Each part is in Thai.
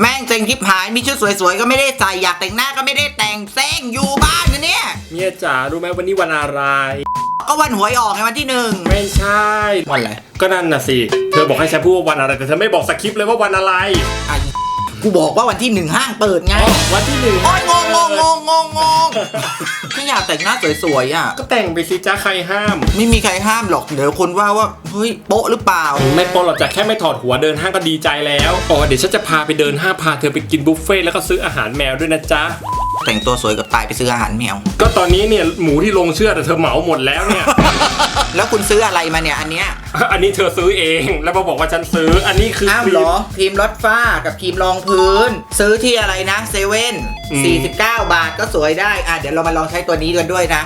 แม่งเซ็งทิพหายมีชุดสวยๆ ก็ไม่ได้ใส่อยากแต่งหน้าก็ไม่ได้แต่งเซ็งอยู่บ้านนะเนี่ยเมียจ๋ารู้ไหมวันนี้วันอะไร ก็วันหวยออกไงวันที่หนึ่งไม่ใช่ วันอะไรก็นั่นน่ะสิ เธอบอกให้ฉันพูดว่าวันอะไร แต่เธอไม่บอกสคริปต์เลยว่าวันอะไรอะกูบอกว่าวันที่หนึ่งห้างเปิดไง อ๋อวันที่หนึ่งโอ้ยงงงงงงงงงก็อยากแต่งหน้าสวยๆอะ ก็แต่งไปสิจ้าใครห้าม ไม่มีใครห้ามหรอก เดี๋ยวคนว่าว่า เฮ้ยโป๊ะหรือเปล่า ไม่ปนหรอกจ้ะแค่ไม่ถอดหัวเดินห้างก็ดีใจแล้วอ๋อเดี๋ยวฉันจะพาไปเดินห้างพาเธอไปกินบุฟเฟ่ต์แล้วก็ซื้ออาหารแมวด้วยนะจ๊ะแต่งตัวสวยกับตายไปซื้ออาหารแมว ก็ตอนนี้เนี่ยหมูที่ลงเชื่อดแต่เธอเหมาหมดแล้วเนี่ย แล้วคุณซื้ออะไรมาเนี่ยอันเนี้ย อันนี้เธอซื้อเองแล้วมาบอกว่าฉันซื้อ อันนี้คืออ้าวครีมเหรอครีมลดฝ้ากับครีมรองพื้น ซื้อที่อะไรนะเซเว่นอืม49 บาทก็สวยได้ อะเดี๋ยวเรามาลองใช้ตัวนี้กันด้วยนะ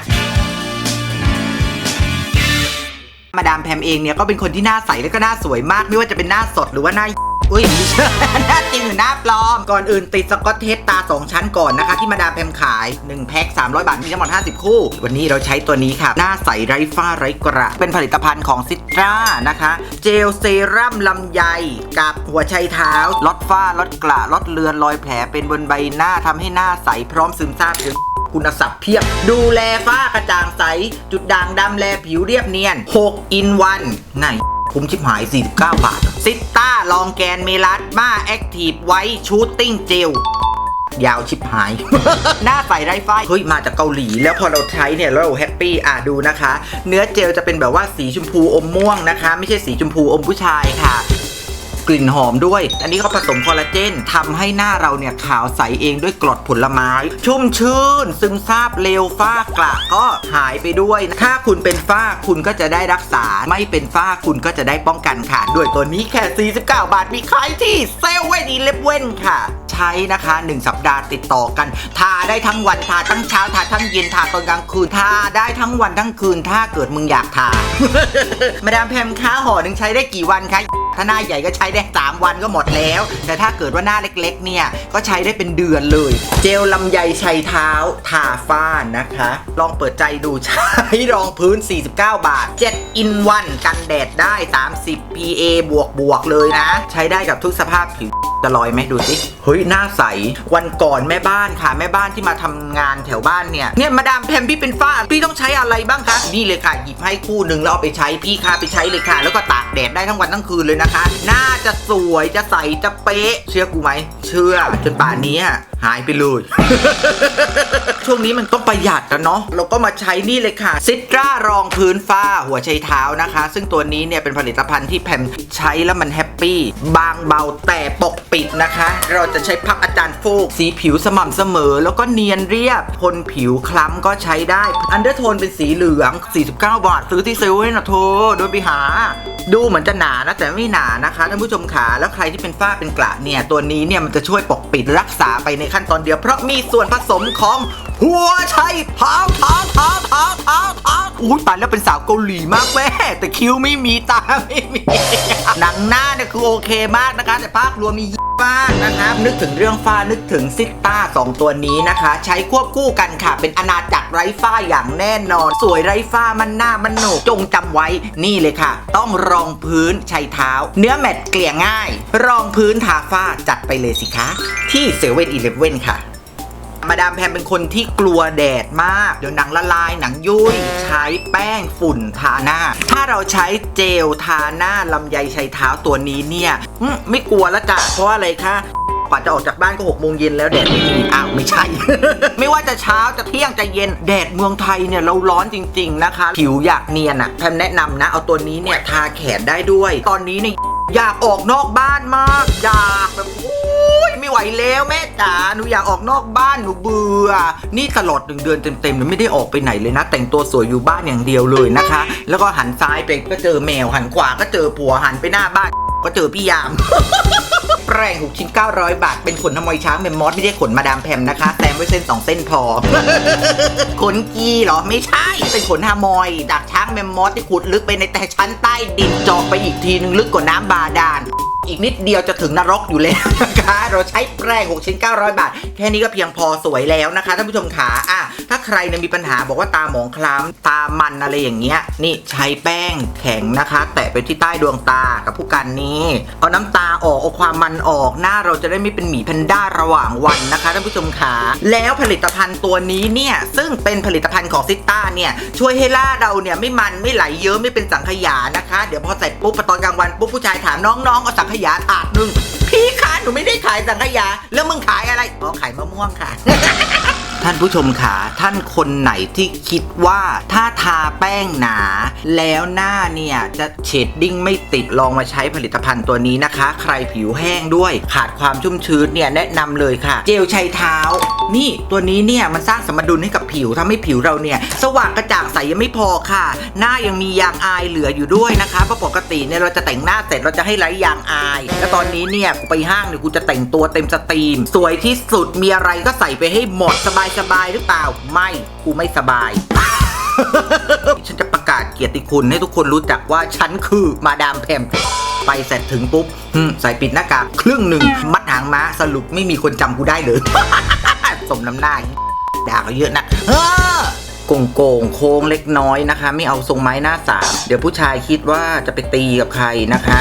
มาดามแพมเองเนี่ยก็เป็นคนที่หน้าใสและก็หน้าสวยมาก ไม่ว่าจะเป็นหน้าสดหรือว่าหน้าอุ้ยไม่ใช่หน้าจริงหรือหน้าปลอม ก่อนอื่นติดสกอตเทปตา 2 ชั้นก่อนนะคะ ที่มาดามแพมขาย 1 แพ็ค300 บาท มีทั้งหมด 50 คู่ วันนี้เราใช้ตัวนี้ค่ะ หน้าใสไร้ฝ้าไร้กระ เป็นผลิตภัณฑ์ของซิตรานะคะ เจลเซรั่มลำไย กับหัวไชเท้าลดฝ้าลดกระลดเลือนรอยแผลเป็นบนใบหน้าทำให้หน้าใสพร้อมซึมซาบถึง คุณศัพท์เพียบ ดูแลฝ้ากระจ่างใส จุดด่างดำแลผิวเรียบเนียน 6 in 1ไหนคุ้มชิบหาย 49 บาท ซิต้าลองแกนเมลัสมาแอคทีฟไว้ชูตติ้งเจลยาวชิบหาย หน้าใสไร้ฝ้าเฮ้ย มาจากเกาหลี แล้วพอเราใช้เนี่ย เราแฮปปี้ อะ ดูนะคะ เนื้อเจลจะเป็นแบบว่าสีชมพูอมม่วงนะคะ ไม่ใช่สีชมพูอมผู้ชายค่ะ กลิ่นหอมด้วย อันนี้เขาผสมคอลลาเจนทำให้หน้าเราเนี่ยขาวใสเองด้วยกรดผลไม้ ชุ่มชื่น ซึมซาบเร็วฝ้ากระก็หายไปด้วย ถ้าคุณเป็นฝ้าคุณก็จะได้รักษา ไม่เป็นฝ้าคุณก็จะได้ป้องกันค่ะ ด้วยตัวนี้แค่ 49 บาทมีขายที่เซเว่นอีเลฟเว่นค่ะ ใช้นะคะ 1 สัปดาห์ติดต่อกัน ทาได้ทั้งวันทาทั้งเช้าทาทั้งเย็นทาตอนกลางคืนทาได้ทั้งวันทั้งคืนถ้าเกิดมึงอยากทามาดามแพมค้าห่อหนึ่งใช้ได้กี่วันคะ ถ้าหน้าใหญ่ก็ใช้ได้ 3 วันก็หมดแล้ว แต่ถ้าเกิดว่าหน้าเล็กๆ เนี่ย ก็ใช้ได้เป็นเดือนเลย เจลลำไยชัยเท้าทาฝ้านะคะ ลองเปิดใจดูใช้รองพื้น 49 บาท 7 in 1กันแดดได้ 30 PA บวกบวกเลยนะ ใช้ได้กับทุกสภาพผิว จะลอยไหมดูสิเฮ้ยหน้าใส วันก่อนแม่บ้านค่ะ แม่บ้านที่มาทำงานแถวบ้านเนี่ยเนี่ยมาดามแพมพี่เป็นฝ้าพี่ต้องใช้อะไรบ้างคะนี่เลยค่ะหยิบให้คู่หนึ่งแล้วเอาไปใช้พี่ค่ะไปใช้เลยค่ะ แล้วก็ตากแดดได้ทั้งวันทั้งคืนเลยนะคะ หน้าจะสวยจะใสจะเป๊ะ เชื่อกูไหมเชื่อจนป่านนี้ หายไปเลย ช่วงนี้มันต้องประหยัดนะเนาะเราก็มาใช้นี่เลยค่ะซิตรารองพื้นฝ้าหัวไชเท้านะคะ ซึ่งตัวนี้เนี่ยเป็นผลิตภัณฑ์ที่แพมใช้แล้วมันแฮปปี้บางเบาแต่ปกปิดนะคะ เราจะใช้พักอาจารย์ฟูกสีผิวสม่ำเสมอ แล้วก็เนียนเรียบคนผิวคล้ำก็ใช้ได้ อันเดอร์โทนเป็นสีเหลือง 49 บาท ซื้อที่เซเว่นนะโทโดนไปหา ดูเหมือนจะหนานะแต่ไม่หนานะคะท่านผู้ชมขาแล้วใครที่เป็นฝ้าเป็นกระเนี่ยตัวนี้เนี่ยมันจะช่วยปกปิดรักษาไปในขั้นตอนเดียวเพราะมีส่วนผสมของหัวไชเท้าเท้าเท้าเท้าเท้าเท้าอุ้ยตายแล้วเป็นสาวเกาหลีมากแม่แต่คิ้วไม่มีตาไม่มีหนังหน้าเนี่ยคือโอเคมากนะคะ แต่ภาพรวมมี บ้างนะครับนึกถึงเรื่องฝ้านึกถึงซิต้าสองตัวนี้นะคะ ใช้ควบคู่กันค่ะ เป็นอาณาจักรไร้ฝ้าอย่างแน่นอน สวยไร้ฝ้ามันหน้ามันหนกจงจำไว้นี่เลยค่ะ ต้องรองพื้นชัยเท้า เนื้อแมตต์เกลี่ยง่าย รองพื้นทาฝ้าจัดไปเลยสิคะ ที่เซเว่นอีเลฟเว่นค่ะ มาดามแพมเป็นคนที่กลัวแดดมาก เดี๋ยวหนังละลายหนังยุ่ย ใช้แป้งฝุ่นทาหน้า ถ้าเราใช้เจลทาหน้าลำไยชัยเท้าตัวนี้เนี่ยไม่กลัวแล้วจ้ะเพราะอะไรคะกว่าจะออกจากบ้านก็หกโมงเย็นแล้วแดดไม่มีอ้าวไม่ใช่ ไม่ว่าจะเช้าจะเที่ยงจะเย็นแดดเมืองไทยเนี่ยเราร้อนจริง ๆนะคะ ผิวอยากเนียนอะแพมแนะนำนะ เอาตัวนี้เนี่ยทาแขนได้ด้วย ตอนนี้เนี่ยอยากออกนอกบ้านมาก อยากแบบ ยไม่ไหวแล้วแม่จ๋าหนูอยากออกนอกบ้านหนูเบื่อ นี่ตลอดหนึ่งเดือนเต็มๆหนูไม่ได้ออกไปไหนเลยนะ แต่งตัวสวยอยู่บ้านอย่างเดียวเลยนะคะ แล้วก็หันซ้ายไปก็เจอแมวหันขวาก็เจอผัวหันไปหน้าบ้าน ก็เจอพี่ยาม แปรงหกชิ้น900 บาท เป็นขนทำไมช้างเมมมอสไม่ได้ขนมาดามแพมนะคะแซมไว้เส้น2เส้นพอ ขนกีเหรอไม่ใช่เป็นขนฮามอยจากช้างเมมมอสที่ขุดลึกไปในแต่ชั้นใต้ดินเจาะไปอีกทีนึงลึกกว่าน้ำบาดาล อีกนิดเดียวจะถึงนรกอยู่แล้วนะคะ เราใช้แป้ง6ชิ้น 900 บาท แค่นี้ก็เพียงพอสวยแล้วนะคะท่านผู้ชมขาอะถ้าใครเนี่ยมีปัญหาบอกว่าตาหมองคล้ำตามันอะไรอย่างเงี้ย นี่ใช้แป้งแข็งนะคะ แตะไปที่ใต้ดวงตากับผู้กันนี้ เอาน้ำตาออกเอาความมันออกหน้าเราจะได้ไม่เป็นหมีแพนด้าระหว่างวันนะคะท่านผู้ชมขาแล้วผลิตภัณฑ์ตัวนี้เนี่ยซึ่งเป็นผลิตภัณฑ์ของซิต้าเนี่ยช่วยให้ล่าเราเนี่ยไม่มันไม่ไหลเยอะไม่เป็นสังขยานะคะ เดี๋ยวพอเสร็จปุ๊บตอนกลางวันปุ๊บผู้ชายถามน้องๆเอาสังขขยาถาดหนึ่งพี่คะหนูไม่ได้ขายสังขยา แล้วมึงขายอะไรอ๋อขายมะม่วงค่ะ ท่านผู้ชมขาท่านคนไหนที่คิดว่าถ้าทาแป้งหนา แล้วหน้าเนี่ยจะเชดดิ้งไม่ติดลองมาใช้ผลิตภัณฑ์ตัวนี้นะคะ ใครผิวแห้งด้วย ขาดความชุ่มชื้นเนี่ยแนะนำเลยค่ะ เจลชัยเท้า นี่ตัวนี้เนี่ยมันสร้างสมดุลให้กับผิวทำให้ผิวเราเนี่ย สว่างกระจ่างใสยังไม่พอค่ะ หน้ายังมียางอายเหลืออยู่ด้วยนะคะเพราะปกติเนี่ยเราจะแต่งหน้าเสร็จเราจะให้ไร้ยางอาย แล้วตอนนี้เนี่ยกูไปห้างเนี่ยกูจะแต่งตัวเต็มสตรีม สวยที่สุดมีอะไรก็ใส่ไปให้หมดสบายสบายๆหรือเปล่า ไม่กูไม่สบาย ฉันจะประกาศเกียรติคุณให้ทุกคนรู้จักว่าฉันคือมาดามแพมไปเสร็จถึงปุ๊บหึใส่ปิดหน้ากากครึ่งหนึ่งมัดหางม้าสรุปไม่มีคนจำกูได้เลยสมน้ำหน้าด่าเขาเยอะนะเออ โกงโกงๆโค้งเล็กน้อยนะคะ ไม่เอาทรงไม้หน้าสามเดี๋ยวผู้ชายคิดว่าจะไปตีกับใครนะคะ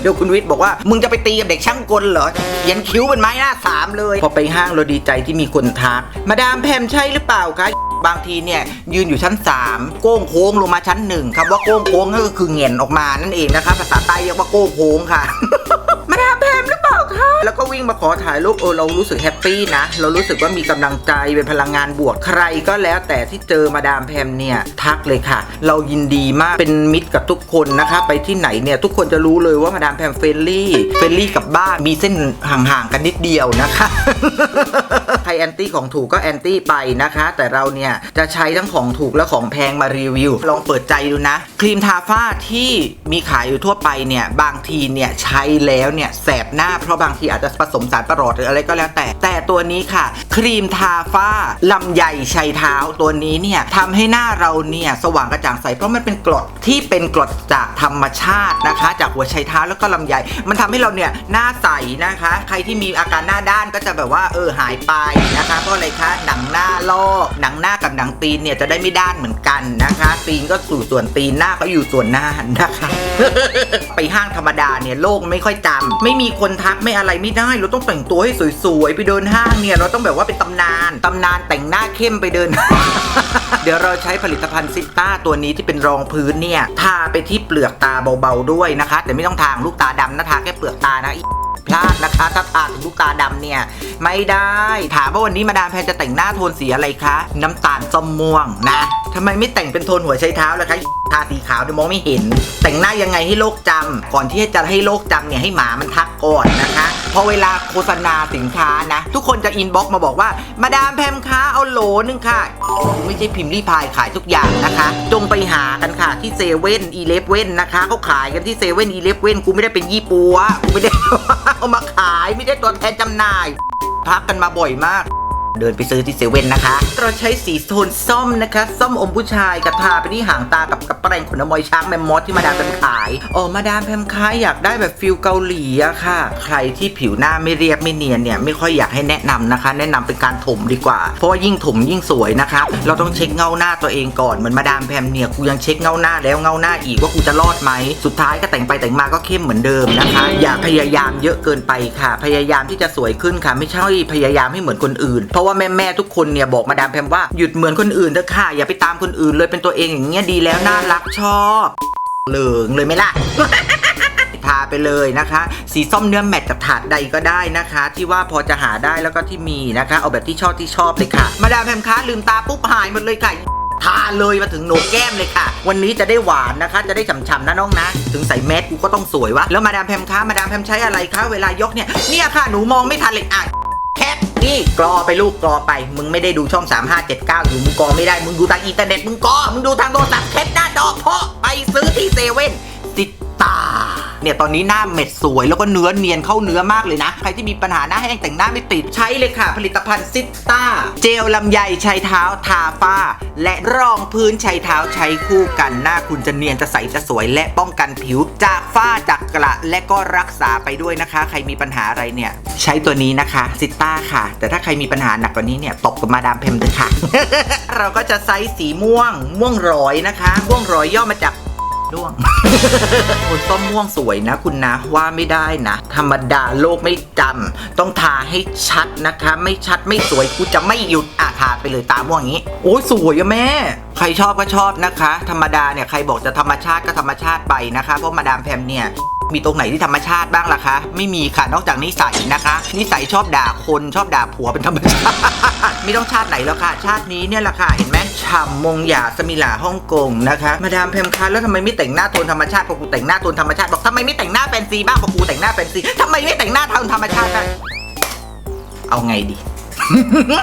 เดี๋ยวคุณวิทย์บอกว่ามึงจะไปตีกับเด็กช่างกลเหรอเขียนคิ้วเป็นไม้หน้าสามเลย พอไปห้างเราดีใจที่มีคนทัก มาดามแพมใช่หรือเปล่าคะบางทีเนี่ยยืนอยู่ชั้น 3 โก้งโค้งลงมาชั้นหนึ่งคำว่าโก้งโค้งก็คือเหงียนออกมานั่นเองนะคะภาษาใต้เรียกว่าโก้งโค้งค่ะ มาดามแพมหรือเปล่าคะแล้วก็วิ่งมาข อถ่ายรูปเออเรารู้สึกแฮปปี้นะ เรารู้สึกว่ามีกำลังใจเป็นพลังงานบวกใครก็แล้วแต่ที่เจอมาดามแพมเนี่ยทักเลยค่ะ เรายินดีมากเป็นมิตรกับทุกคนนะคะ ไปที่ไหนเนี่ยทุกคนจะรู้เลยว่ามาดามแพมเฟรนลี่เฟรนลี่กับบ้านมีเส้นห่างๆกันนิดเดียวนะคะใครแอนตี้ของถูกก็แอนตี้ไปนะคะ แต่เราเนี่ยจะใช้ทั้งของถูกและของแพงมารีวิว ลองเปิดใจดูนะ ครีมทาฝ้าที่มีขายอยู่ทั่วไปเนี่ยบางทีเนี่ยใช้แล้วเนี่ยแสบหน้าเพราะบางทีอาจจะผสมสารประหลอดหรืออะไรก็แล้วแต่ แต่ตัวนี้ค่ะ ครีมทาฝ้าลำไยชัยเท้าตัวนี้เนี่ยทำให้หน้าเราเนี่ยสว่างกระจ่างใสเพราะมันเป็นกรดที่เป็นกรดจากธรรมชาตินะคะ จากหัวชัยเท้าแล้วก็ลำไย มันทำให้เราเนี่ยหน้าใสนะคะ ใครที่มีอาการหน้าด้านก็จะแบบว่าเออหายไปนะคะเพราะอะไรคะหนังหน้าลอกหนังหน้ากับหนังตีนเนี่ยจะได้ไม่ด้านเหมือนกันนะคะ ตีนก็สู่ส่วนตีนหน้าก็อยู่ส่วนหน้านะคะ ไปห้างธรรมดาเนี่ยโลกไม่ค่อยจำไม่มีคนทักไม่อะไรไม่ได้เราต้องแต่งตัวให้สวยๆ ไปเดินห้างเนี่ยเราต้องแบบว่าเป็นตำนานตำนานแต่งหน้าเข้มไปเดิน เดี๋ยวเราใช้ผลิตภัณฑ์ซิต้าตัวนี้ที่เป็นรองพื้นเนี่ยทาไปที่เปลือกตาเบาๆด้วยนะคะ แต่ไม่ต้องทางลูกตาดำนะทาแค่เปลือกตานะ พลาดนะคะ ถ้าทาถึงลูกตาดำเนี่ย ไม่ได้ ถามว่าวันนี้มาดามแพนจะแต่งหน้าโทนสีอะไรคะ น้ำตาลส้มม่วงนะทำไมไม่แต่งเป็นโทนหัวไชเท้าล่ะคะทาสีขาวเดี๋ยวมองไม่เห็น แต่งหน้ายังไงให้โลกจำก่อนที่จะให้โลกจำเนี่ยให้หมามันทักก่อนนะคะพอเวลาโฆษณาสินค้านะ ทุกคนจะอินบ็อกมาบอกว่า มาดามแพมคะเอาโหลนึงค่ะ ไม่ใช่พิมพ์รีพายขายทุกอย่างนะคะ จงไปหากันค่ะที่เซเว่นอีเลฟเว่นนะคะเขาขายกันที่เซเว่นอีเลฟเว่นกูไม่ได้เป็นยี่ปัวกูไม่ได้เอามาขายไม่ได้ตัวแทนจำหน่าย ทักกันมาบ่อยมาก เดินไปซื้อที่เซเว่นนะคะ เราใช้สีโทนส้มนะคะ ส้มอมผู้ชายกระทาไปที่หางตากับกับแปรงขนมอยช้างแมมมอสที่มาดามแพมขายอ๋อมาดามแพมขายอยากได้แบบฟิลเกาหลีอะค่ะ ใครที่ผิวหน้าไม่เรียบไม่เนียนเนี่ยไม่ค่อยอยากให้แนะนำนะคะ แนะนำเป็นการถมดีกว่า เพราะว่ายิ่งถมยิ่งสวยนะคะเราต้องเช็คเงาหน้าตัวเองก่อนเหมือนมาดามแพมเนี่ยกูยังเช็คเงาหน้าแล้วเงาหน้าอีกว่ากูจะรอดไหมสุดท้ายก็แต่งไปแต่งมาก็เข้มเหมือนเดิมนะคะ อย่าพยายามเยอะเกินไปค่ะ พยายามที่จะสวยขึ้นค่ะ ไม่ใช่พยายามให้เหมือนคนอื่นเพราะว่าแม่แม่ทุกคนเนี่ยบอกมาดามแพมว่าหยุดเหมือนคนอื่นเถอะค่ะอย่าไปตามคนอื่นเลยเป็นตัวเองอย่างเงี้ยดีแล้วน่ารักชอบเหลืองเลยไหมล่ะทาไปเลยนะคะ สีส้มเนื้อแมตต์กับถาดใดก็ได้นะคะ ที่ว่าพอจะหาได้แล้วก็ที่มีนะคะ เอาแบบที่ชอบที่ชอบเลยค่ะ มาดามแพมคะลืมตาปุ๊บหายหมดเลยค่ะทาเลยมาถึงโหนกแก้มเลยค่ะ วันนี้จะได้หวานนะคะ จะได้ฉ่ำๆนะน้องนะ ถึงใส่แมสกูก็ต้องสวยวะแล้วมาดามแพมคะมาดามแพมใช้อะไรคะเวลายกเนี่ยเนี่ยค่ะหนูมองไม่ทันเลยอะี่กรอไปลูกกรอไป มึงไม่ได้ดูช่อง 3579 อยู่มึงกรอไม่ได้ มึงดูทางอินเทอร์เน็ตมึงกรอมึงดูทางโทรศัพท์แคปหน้าจอเพาะไปซื้อที่เซเว่นติดตา เนี่ยตอนนี้หน้าเม็ดสวยแล้วก็เนื้อเนียนเข้าเนื้อมากเลยนะ ใครที่มีปัญหาหน้าแห้งแต่งหน้าไม่ติดใช้เลยค่ะ ผลิตภัณฑ์ซิตต้า เจลลำไยใช้เท้าทาฝ้า และรองพื้นใช้เท้าใช้คู่กันหน้าคุณจะเนียนจะใสจะสวย และป้องกันผิว จากฝ้าจากกระและก็รักษาไปด้วยนะคะ ใครมีปัญหาอะไรเนี่ย ใช้ตัวนี้นะคะซิต้าค่ะ แต่ถ้าใครมีปัญหาหนักกว่านี้เนี่ยตบกับมาดามเพมเลยค่ะ เราก็จะไซส์สีม่วง ม่วงร้อยนะคะ ม่วงร้อยย่อมาจาก ด้วงคุณส้มม่วงสวยนะ คุณนะว่าไม่ได้นะ ธรรมดาโลกไม่จำต้องทาให้ชัดนะคะ ไม่ชัดไม่สวยกูจะไม่หยุดอะทาไปเลยตาม่วงอย่างนี้ โอ้ยสวยอะแม่ ใครชอบก็ชอบนะคะ ธรรมดาเนี่ยใครบอกจะธรรมชาติก็ธรรมชาติไปนะคะ เพราะมาดามแพมเนี่ย มีตรงไหนที่ธรรมชาติบ้างล่ะคะ ไม่มีค่ะนอกจากนิสัยนะคะ นิสัยชอบด่าคนชอบด่าผัวเป็นธรรมชาติไม่ต้องชาติไหนแล้วค่ะ ชาตินี้เนี่ยแหละค่ะเห็นไหมฉ่ำมงหยาสมิลาฮ่องกงนะคะมาดามแพมคะแล้วทำไมไม่แต่งหน้าโทนธรรมชาติพอกูแต่งหน้าโทนธรรมชาติบอกทำไมไม่แต่งหน้าแฟนซีบ้างพอกูแต่งหน้าแฟนซีทำไมไม่แต่งหน้าโทนธรรมชาติเอาไงดี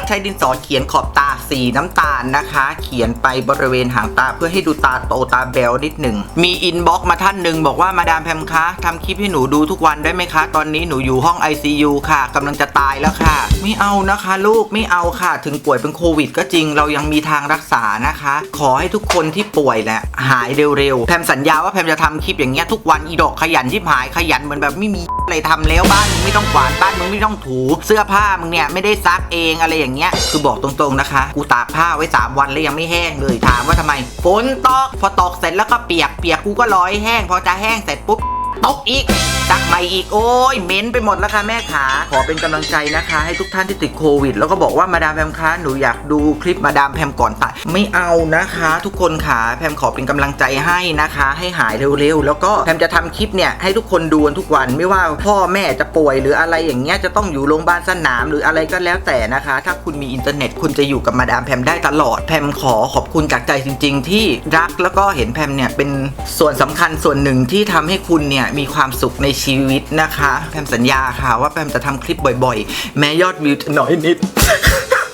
ใช้ดินสอเขียนขอบตาสีน้ำตาลนะคะ เขียนไปบริเวณหางตาเพื่อให้ดูตาโตตาแบวนิดหนึ่ง มีอินบ็อกซ์มาท่านหนึ่งบอกว่ามาดามแพมคะทำคลิปให้หนูดูทุกวันได้ไหมคะ ตอนนี้หนูอยู่ห้อง ICU ค่ะกำลังจะตายแล้วค่ะ ไม่เอานะคะลูกไม่เอาค่ะ ถึงป่วยเป็นโควิด ก็จริงเรายังมีทางรักษานะคะ ขอให้ทุกคนที่ป่วยแหละหายเร็วๆแพมสัญญาว่าแพมจะทำคลิปอย่างเงี้ยทุกวันอีดอกขยันที่หายขยันเหมือนแบบไม่มี อะไรทำแล้วบ้านมึงไม่ต้องกวาดบ้านมึงไม่ต้องถูเสื้อผ้ามึงเนี่ยไม่ได้ซักเองอะไรอย่างเงี้ยคือบอกตรงๆนะคะ กูตากผ้าไว้ 3 วันแล้วยังไม่แห้งเลยถามว่าทำไมฝนตกพอตกเสร็จแล้วก็เปียกเปียกกูก็ร้อยแห้ง พอจะแห้งเสร็จปุ๊บ ตกอีกซักใหม่อีกโอ้ยเหม็นไปหมดแล้วค่ะแม่ขาขอเป็นกำลังใจนะคะ ให้ทุกท่านที่ติดโควิด แล้วก็บอกว่ามาดามแพมคะหนูอยากดูคลิปมาดามแพมก่อนตายไม่เอานะคะ ทุกคนขาแพมขอเป็นกำลังใจให้นะคะ ให้หายเร็วๆแล้วก็แพมจะทำคลิปเนี่ยให้ทุกคนดูทุกวันไม่ว่าพ่อแม่จะป่วยหรืออะไรอย่างเงี้ยจะต้องอยู่โรงพยาบาลสนามหรืออะไรก็แล้วแต่นะคะ ถ้าคุณมีอินเทอร์เน็ตคุณจะอยู่กับมาดามแพมได้ตลอดแพมขอขอบคุณจากใจจริง ๆ ที่รักแล้วก็เห็นแพมเนี่ยเป็นส่วนสำคัญส่วนหนึ่งที่ทำให้คุณเนี่ยมีความสุขในชีวิตนะคะแพมสัญญาค่ะ ว่าแพมจะทำคลิปบ่อยๆ แม้ยอดวิวจะน้อยนิด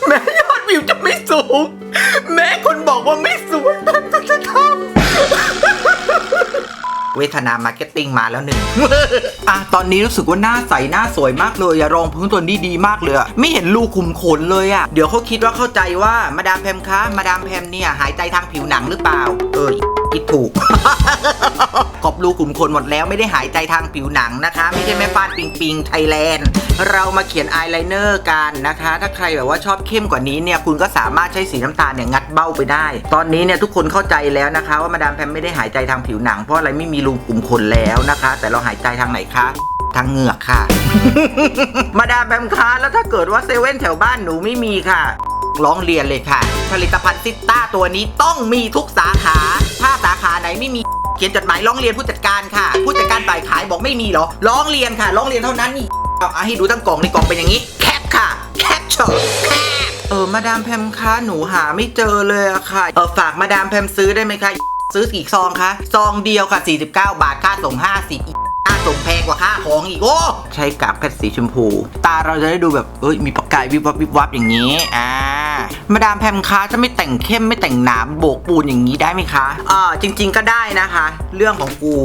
แม้ยอดวิวจะไม่สูง แม้คนบอกว่าไม่สวยแพมก็จะทำเวทนามาร์เก็ตติ้งมาแล้วหนึ่งอะตอนนี้รู้สึกว่าหน้าใสหน้าสวยมากเลยอะรองพื้นตัวนี้ดีมากเลยอะไม่เห็นรูขุมขนเลยอะเดี๋ยวเขาคิดว่าเข้าใจว่ามาดามแพมคะ มาดามแพมเนี่ยหายใจทางผิวหนังหรือเปล่า เออ คิดถูกกอบรูขุมขนหมดแล้วไม่ได้หายใจทางผิวหนังนะคะ ไม่ใช่แม่ฟาดปิงปิงไทยแลนด์ เรามาเขียนอายไลเนอร์กันนะคะ ถ้าใครแบบว่าชอบเข้มกว่านี้เนี่ยคุณก็สามารถใช้สีน้ำตาลเนี่ยงัดเบ้าไปได้ ตอนนี้เนี่ยทุกคนเข้าใจแล้วนะคะ ว่ามาดามแพมไม่ได้หายใจทางผิวหนังเพราะอะไรไม่มีรูขุมขนแล้วนะคะ แต่เราหายใจทางไหนคะทางเหงือกค่ะ มาดามแพมคะแล้วถ้าเกิดว่าเซเว่นแถวบ้านหนูไม่มีค่ะ ร้องเรียนเลยค่ะ ผลิตภัณฑ์ซิต้าตัวนี้ต้องมีทุกสาขา ถ้าสาขาไหนไม่มีเขียนจดหมายร้องเรียนผู้จัดการค่ะ ผู้จัดการฝ่ายขายบอกไม่มีเหรอ ร้องเรียนค่ะ ร้องเรียนเท่านั้นนี่เอาเอาให้ดูทั้งกล่องในกล่องเป็นอย่างนี้ แคปค่ะ แคปเชอร์แคปเออ มาดามแพมคะหนูหาไม่เจอเลยอะค่ะ เออฝากมาดามแพมซื้อได้ไหมคะซื้อกี่ซองคะซองเดียวค่ะ 49 บาทค่าส่ง 50ค่าส่งแพงกว่าค่าของอีกโอ้ใช้กาบแพทสีชมพู ตาเราจะได้ดูแบบเอ้ยมีประกายวิบวับวิบวับอย่างนี้อ่า มาดามแพมคะจะไม่แต่งเข้มไม่แต่งหนามโบกปูนอย่างนี้ได้ไหมคะเอ่าจริง ๆ ก็ได้นะคะ เรื่องของกู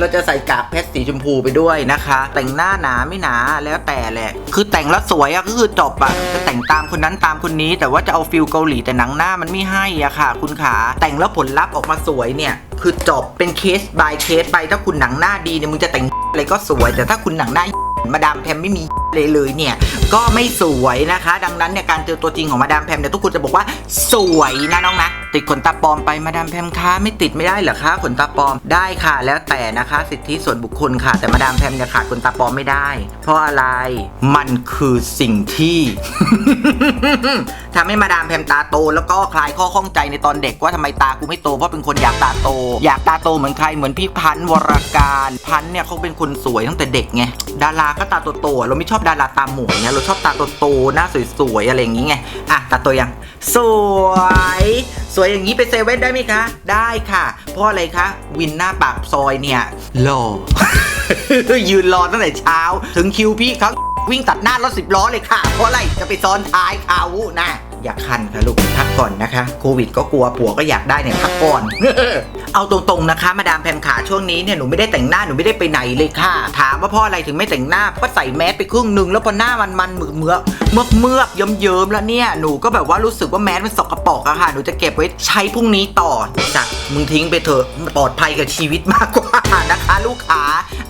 เราจะใส่กากเพชรสีชมพูไปด้วยนะคะ แต่งหน้าหนาไม่หนาแล้วแต่แหละ คือแต่งแล้วสวยอะก็คือจบอะจะแต่งตามคนนั้นตามคนนี้ แต่ว่าจะเอาฟิลเกาหลีแต่หนังหน้ามันไม่ให้อะค่ะ คุณขาแต่งแล้วผลลัพธ์ออกมาสวยเนี่ย คือจบเป็นเคส by เคสไปถ้าคุณหนังหน้าดีเนี่ยมึงจะแต่งอะไรก็สวย แต่ถ้าคุณหนังหน้ามาดามแพมไม่มี เลยเลยเนี่ยก็ไม่สวยนะคะ ดังนั้นเนี่ยการเจอตัวจริงของมาดามแพมเนี่ยทุกคนจะบอกว่าสวยนะน้องนะติดขนตาปลอมไปมาดามแพมคะไม่ติดไม่ได้เหรอคะขนตาปลอมได้ค่ะ แล้วแต่นะคะสิทธิส่วนบุคคลค่ะ แต่มาดามแพมเนี่ยขาดขนตาปลอมไม่ได้ เพราะอะไรมันคือสิ่งที่ทำให้มาดามแพมตาโต แล้วก็คลายข้อข้องใจในตอนเด็กว่าทำไมตากูไม่โตเพราะเป็นคนอยากตาโต อยากตาโตเหมือนใครเหมือนพี่พันธ์วรการพันธ์เนี่ยเขาเป็นคนสวยตั้งแต่เด็กไงดาราก็ตาโตๆอะเราไม่ชอบดาราตาหมวยเนี่ยเราชอบตาโตๆหน้าสวยๆอะไรอย่างงี้ไงอะตาโตยังสวย สวยอย่างนี้ไปเซเว่นได้ไหมคะ ได้ค่ะ เพราะอะไรคะ วินหน้าปากซอยเนี่ยหล่อยืนรอตั้งแต่เช้า ถึงคิวพี่เขาวิ่งตัดหน้ารถสิบล้อเลยค่ะ เพราะอะไรจะไปซ้อนท้ายเขานะ อยากคันค่ะลูกพักก่อนนะคะโควิดก็กลัวผัวก็อยากได้เนี่ยพักก่อน เอาตรงๆนะคะ มาดามแพมขาช่วงนี้เนี่ยหนูไม่ได้แต่งหน้าหนูไม่ได้ไปไหนเลยค่ะ ถามว่าพ่ออะไรถึงไม่แต่งหน้าก็ใส่แมสไปครึ่งหนึ่งแล้วพอหน้ามันมันเหมือก เมือกเมือกเมือกเยิ้มเยิ้มแล้วเนี่ยหนูก็แบบว่ารู้สึกว่าแมสมันสกปรกอะค่ะหนูจะเก็บไว้ใช้พรุ่งนี้ต่อจ้ะมึงทิ้งไปเถอะมันปลอดภัยกับชีวิตมากกว่านะคะ ลูกค้า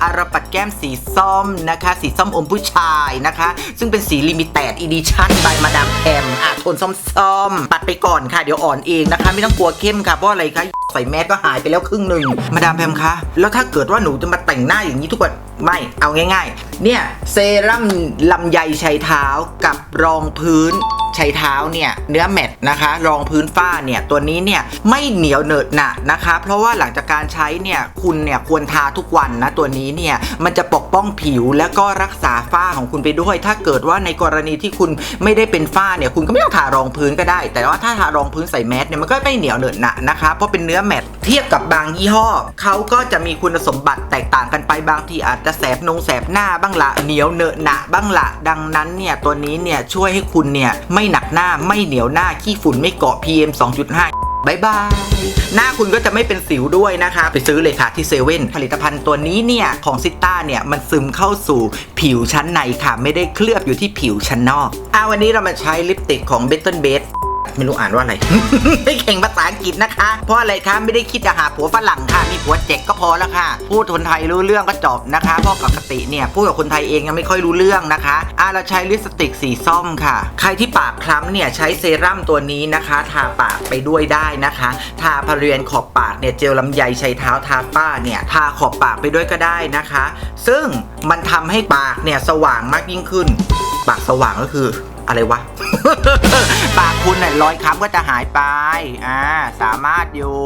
อารปัดแก้มสีส้มนะคะ สีส้มอมผู้ชายนะคะ ซึ่งเป็นสีลิมิเต็ดอีดิชั่นบายมาดามแพมอะโทนส้มๆปัดไปก่อนค่ะเดี๋ยวอ่อนเองนะคะ ไม่ต้องกลัวเข้มค่ะเพราะอะไรคะ ใส่แมสก็หายไปแล้วครึ่งหนึ่งมาดามแพมคะแล้วถ้าเกิดว่าหนูจะมาแต่งหน้าอย่างนี้ทุกวันไม่เอาง่าย ๆ เนี่ยเซรั่มลำไยชัยเท้ากับรองพื้นชัยเท้าเนี่ยเนื้อแมตต์นะคะ รองพื้นฝ้าเนี่ยตัวนี้เนี่ยไม่เหนียวเหนอะหนะนะคะ เพราะว่าหลังจากการใช้เนี่ยคุณเนี่ยควรทาทุกวันนะตัวนี้เนี่ยมันจะปกป้องผิวแล้วก็รักษาฝ้าของคุณไปด้วย ถ้าเกิดว่าในกรณีที่คุณไม่ได้เป็นฝ้าเนี่ยคุณก็ไม่ต้องทารองพื้นก็ได้ แต่ว่าถ้าทารองพื้นใส่แมสเนี่ยมันก็ไม่เหนียวเหนอะหนะนะคะเพราะเป็นเนื้อแมตเทียบกับบางยี่ห้อเขาก็จะมีคุณสมบัติแตกต่างกันไปบางทีอาจจะแสบนงแสบหน้าบ้างละเหนียวเนอะหนะบ้างละดังนั้นเนี่ยตัวนี้เนี่ยช่วยให้คุณเนี่ยไม่หนักหน้าไม่เหนียวหน้าขี้ฝุ่นไม่เกาะ PM 2.5บายบาย หน้าคุณก็จะไม่เป็นสิวด้วยนะคะ ไปซื้อเลยค่ะที่เซเว่นผลิตภัณฑ์ตัวนี้เนี่ย ของซิต้าเนี่ย มันซึมเข้าสู่ผิวชั้นในค่ะ ไม่ได้เคลือบอยู่ที่ผิวชั้นนอกอ่าวันนี้เรามาใช้ลิปสติกของ b e t t e r b a s e ไม่รู้อ่านว่าอะไร ไม่เก่งภาษาอังกฤษนะคะ เพราะอะไรคะไม่ได้คิดจะหาผัวฝรั่งค่ะ มีผัวเจ็กก็พอแล้วค่ะ พูดคนไทยรู้เรื่องก็จบนะคะ เพราะปกติเนี่ยพูดกับคนไทยเองยังไม่ค่อยรู้เรื่องนะคะอ่าเราใช้ลิปสติกสีส้มค่ะ ใครที่ปากคล้ำเนี่ยใช้เซรั่มตัวนี้นะคะ ทาปากไปด้วยได้นะคะ ทาบริเวณขอบปากเนี่ยเจลลำไยใช้เท้าทาฝ้าเนี่ยทาขอบปากไปด้วยก็ได้นะคะ ซึ่งมันทำให้ปากเนี่ยสว่างมากยิ่งขึ้น ปากสว่างก็คือ อะไรวะ ปากคุณเนี่ยรอยค้ำก็จะหายไป อ่า สามารถอยู่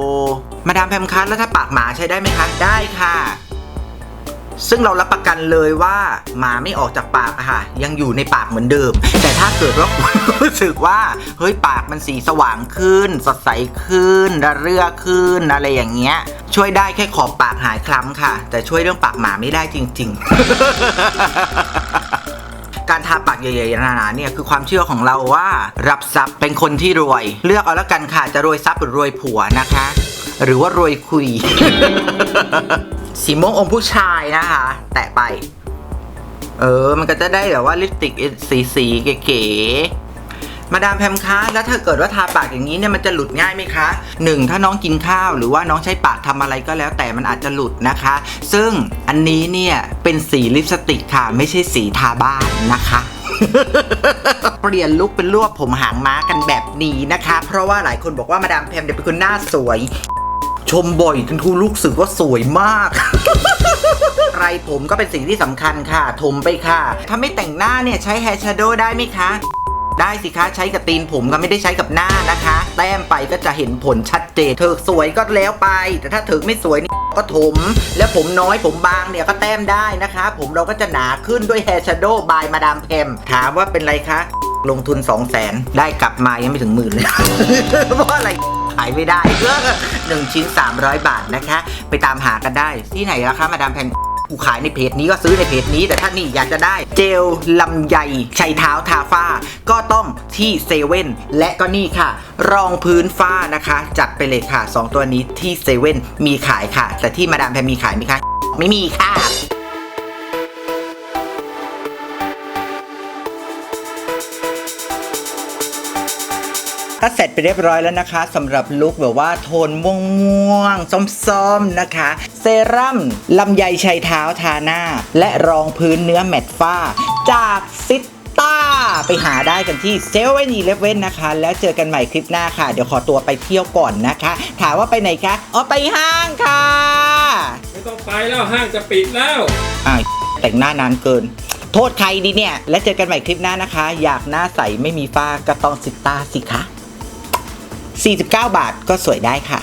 มาดามแพมคัสแล้วถ้าปากหมาใช้ได้ไหมคะ ได้ค่ะ ซึ่งเรารับประกันเลยว่า หมาไม่ออกจากปากอะค่ะ ยังอยู่ในปากเหมือนเดิม แต่ถ้าเกิดว่ารู้สึกว่า เฮ้ยปากมันสีสว่างขึ้น สดใสขึ้นระเรื่อขึ้นอะไรอย่างเงี้ย ช่วยได้แค่ขอบปากหายคล้ำค่ะ แต่ช่วยเรื่องปากหมาไม่ได้จริง ๆ การทาปากใหญ่ๆหนาๆเนี่ยคือความเชื่อของเราว่า รับทรัพย์เป็นคนที่รวย เลือกเอาแล้วกันค่ะ จะรวยทรัพย์หรือรวยผัวนะคะ หรือว่ารวยคุย สีม่วงอมผู้ชายนะคะ แตะไป เออ มันก็จะได้แบบว่าลิปสติกสีสีๆเก๋ๆ มาดามแพมคะแล้วถ้าเกิดว่าทาปากอย่างนี้เนี่ยมันจะหลุดง่ายไหมคะหนึ่งถ้าน้องกินข้าวหรือว่าน้องใช้ปากทำอะไรก็แล้วแต่มันอาจจะหลุดนะคะ ซึ่งอันนี้เนี่ยเป็นสีลิปสติกค่ะ ไม่ใช่สีทาบ้านนะคะเปลี่ยนลุคเป็นรวบผมหางม้ากันแบบนี้นะคะ เพราะว่าหลายคนบอกว่ามาดามแพมเนี่ยเป็นคนหน้าสวย ชมบ่อยจนทูลูกสึกว่าสวยมากไรผมก็เป็นสิ่งที่สำคัญค่ะ ถมไปค่ะ ถ้าไม่แต่งหน้าเนี่ยใช้แฮร์ชโดว์ได้ไหมคะ ได้สิคะใช้กับตีนผมก็ไม่ได้ใช้กับหน้านะคะ แต้มไปก็จะเห็นผลชัดเจนเธอสวยก็แล้วไป แต่ถ้าเธอไม่สวยนี่ก็ถม แล้วผมน้อยผมบางเนี่ยก็แต้มได้นะคะ ผมเราก็จะหนาขึ้นด้วยแฮร์ชโดว์บายมาดามเพมถามว่าเป็นไรคะลงทุน 2 0 0แสนได้กลับมายังไม่ถึงหมื่นเลย เพราะอะไรขายไม่ได้หนึ่งชิ้น 300 บาทนะคะ ไปตามหากันได้ที่ไหนราคามาดามแพม กูขายในเพจนี้ก็ซื้อในเพจนี้ แต่ถ้านี่อยากจะได้เจลลำไยชัยเท้าทาฝ้า ก็ต้องที่เซเว่นและก็นี่ค่ะ รองพื้นฝ้านะคะ จัดไปเลยค่ะ 2 ตัวนี้ที่เซเว่นมีขายค่ะ แต่ที่มาดามแพมมีขายไหมคะ ไม่มีค่ะ ก็เสร็จไปเรียบร้อยแล้วนะคะสำหรับลุคแบบว่าโทนม่วงม่วงๆส้มๆนะคะ เซรั่มลำไยชัยเท้าทาหน้า และรองพื้นเนื้อแมตต์ฝ้า จากซิต้าไปหาได้กันที่เซเว่นอีเลฟเว่นนะคะ แล้วเจอกันใหม่คลิปหน้าค่ะ เดี๋ยวขอตัวไปเที่ยวก่อนนะคะ ถามว่าไปไหนคะอ๋อไปห้างค่ะ ไม่ต้องไปแล้วห้างจะปิดแล้วอ่าแต่งหน้านานเกิน โทษใครดีเนี่ย และเจอกันใหม่คลิปหน้านะคะ อยากหน้าใสไม่มีฝ้าก็ต้องซิต้าสิคะ 49 บาทก็สวยได้ค่ะ